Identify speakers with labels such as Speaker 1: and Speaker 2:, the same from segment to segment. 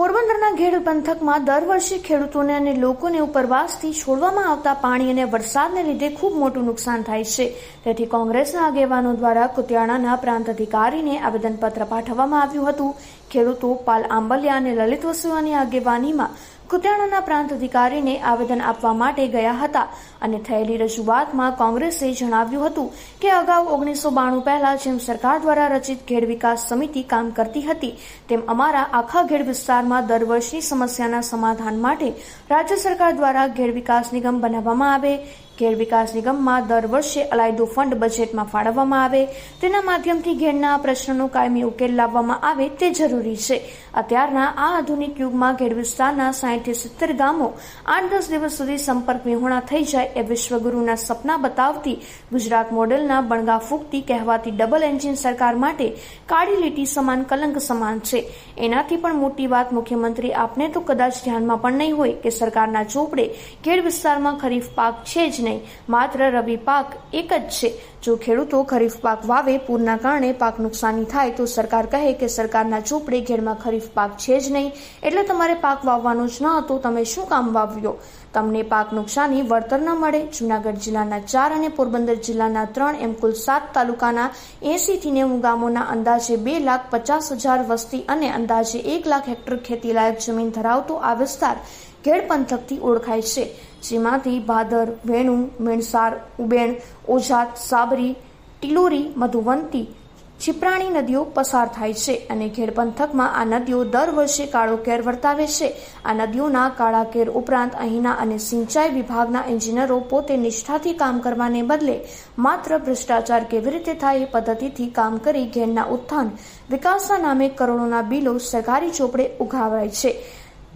Speaker 1: પોરબંદરના ઘેડ પંથકમાં દર વર્ષે ખેડૂતોને અને લોકોને ઉપરવાસથી છોડવામાં આવતા પાણી અને વરસાદને લીધે ખૂબ મોટું નુકસાન થાય છે. તેથી કોંગ્રેસના આગેવાનો દ્વારા કુતિયાણાના પ્રાંત અધિકારીને આવેદનપત્ર પાઠવવામાં આવ્યું હતું. ખેડૂતો પાલ આંબલિયા અને લલિત વસુવાની આગેવાનીમાં કુતિયાણાના પ્રાંત અધિકારીને આવેદન આપવા માટે ગયા હતા અને થયેલી રજૂઆતમાં કોંગ્રેસે જણાવ્યું હતું કે અગાઉ ઓગણીસો બાણું પહેલા જેમ સરકાર દ્વારા રચિત ઘેડ વિકાસ સમિતિ કામ કરતી હતી, તેમ અમારા આખા ઘેડ વિસ્તારમાં દર વર્ષની સમસ્યાના સમાધાન માટે રાજ્ય સરકાર દ્વારા ઘેડ વિકાસ નિગમ બનાવવામાં આવે ઘેડ વિકાસ નિગમમાં દર વર્ષે અલાયદો ફંડ બજેટમાં ફાળવવામાં આવે. તેના માધ્યમથી ઘેરના પ્રશ્નનો કાયમી ઉકેલ લાવવામાં આવે તે જરૂરી છે. અત્યારના આ આધુનિક યુગમાં ઘેર વિસ્તારના સાહીઠથી સિત્તેર ગામો આઠ દસ દિવસ સુધી સંપર્ક વિહોણા થઈ જાય એ વિશ્વગુરુના સપના બતાવતી ગુજરાત મોડેલના બણગા ફૂંકતી કહેવાતી ડબલ એન્જિન સરકાર માટે કાળી લીટી સમાન કલંક સમાન છે. એનાથી પણ મોટી વાત મુખ્યમંત્રી આપને તો કદાચ ધ્યાનમાં પણ નહીં હોય કે સરકારના ચોપડે ઘેર વિસ્તારમાં ખરીફ પાક છે જ નહીં. માત્ર રવિ પાક એક જ છે. જો ખેડૂતો ખરીફ પાક વાવે પૂરના કારણે પાક નુકસાની થાય તો સરકાર કહે કે સરકારના ચોપડે ઘેરમાં ખરીફ પાક છે જ નહીં. એટલે તમારે પાક વાવવાનો જ ન હતો, તમે શું કામ વાવ્યો? તમને પાક નુકસાની વળતર ન મળે? જુનાગઢ જિલ્લાના ચાર અને પોરબંદર જિલ્લાના ત્રણ એમ કુલ સાત તાલુકાના એસીથી નેવું ગામોના અંદાજે બે લાખ પચાસ હજાર વસ્તી અને અંદાજે એક લાખ હેક્ટર ખેતીલાયક જમીન ધરાવતો આ વિસ્તાર ઘેડ પંથકથી ઓળખાય છે. જેમાંથી ભાદર, વેણુ, મેણસાર, ઉબેણ, ઓજાત, સાબરી, ટિલોરી, મધુવંતી ચિપ્રાણી નદીઓ પસાર થાય છે અને ઘેડ પંથકમાં આ નદીઓ દર વર્ષે કાળો કેર વર્તાવે છે. આ નદીઓના કાળા કેર ઉપરાંત અહીંના અને સિંચાઈ વિભાગના એન્જિનિયરો પોતે નિષ્ઠાથી કામ કરવાને બદલે માત્ર ભ્રષ્ટાચાર કેવી રીતે થાય એ પદ્ધતિથી કામ કરી ઘેડના ઉત્થાન, વિકાસના નામે કરોડોના બિલો સરકારી ચોપડે ઉઘાવાય છે.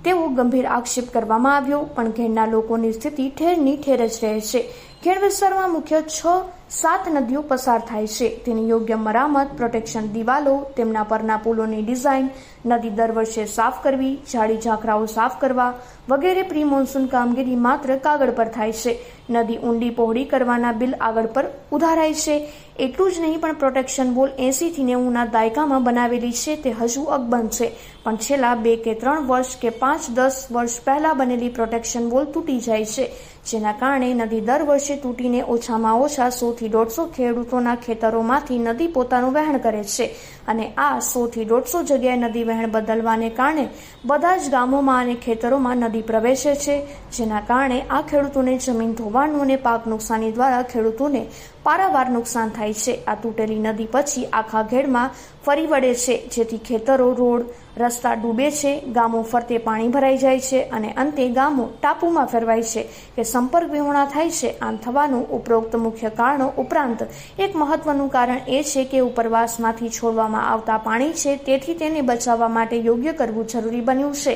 Speaker 1: તેવો ગંભીર આક્ષેપ કરવામાં આવ્યો પણ ઘેરના લોકોની સ્થિતિ ઠેરની ઠેર જ રહે છે. ઘેડ વિસ્તારમાં મુખ્ય છ, સાત નદીઓ પસાર થાય છે. તેની યોગ્ય મરામત પ્રોટેક્શન દિવાલો, તેમના પરના પુલોની ડિઝાઇન નદી દર વર્ષે સાફ કરવી, ઝાડી ઝાંખરાઓ સાફ કરવા વગેરે પ્રી મોન્સૂન કામગીરી માત્ર કાગળ પર થાય છે. નદી ઊંડી પહોળી કરવાના બિલ આગળ પર ઉધારાય છે. એટલું જ નહીં, પણ પ્રોટેક્શન બોલ એસીથી નેવુંના દાયકામાં બનાવેલી છે. તે હજુ અકબંધ છે. પણ છેલ્લા બે કે ત્રણ વર્ષ કે પાંચ દસ વર્ષ પહેલા બનેલી પ્રોટેક્શન બોલ તૂટી જાય છે. જેના કારણે નદી દર વર્ષે તૂટીને ઓછામાં ઓછા સોથી દોઢસો ખેડૂતોના ખેતરોમાંથી નદી પોતાનું વહેણ કરે છે. અને આ સોથી દોઢસો જગ્યાએ નદી વહેણ બદલવાને કારણે બધા જ ગામોમાં અને ખેતરોમાં નદી પ્રવેશે છે, જેના કારણે આ ખેડૂતોને જમીન ધોવાણનું અને પાક નુકસાની દ્વારા ખેડૂતોને પારાવાર નુકસાન થાય છે. આ તૂટેલી નદી પછી આખા ઘેડમાં ફરી વળે છે, જેથી ખેતરો, રોડ, રસ્તા ડૂબે છે, ગામો ફરતે પાણી ભરાઈ જાય છે અને અંતે ગામો ટાપુમાં ફેરવાય છે કે સંપર્ક વિહોણા થાય છે. આમ થવાનું ઉપરોક્ત મુખ્ય કારણો ઉપરાંત એક મહત્વનું કારણ એ છે કે ઉપરવાસમાંથી છોડવામાં આવતા પાણી છે, તેથી તેને બચાવવા માટે યોગ્ય કરવું જરૂરી બન્યું છે,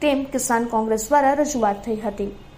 Speaker 1: તેમ કિસાન કોંગ્રેસ દ્વારા રજૂઆત થઈ હતી.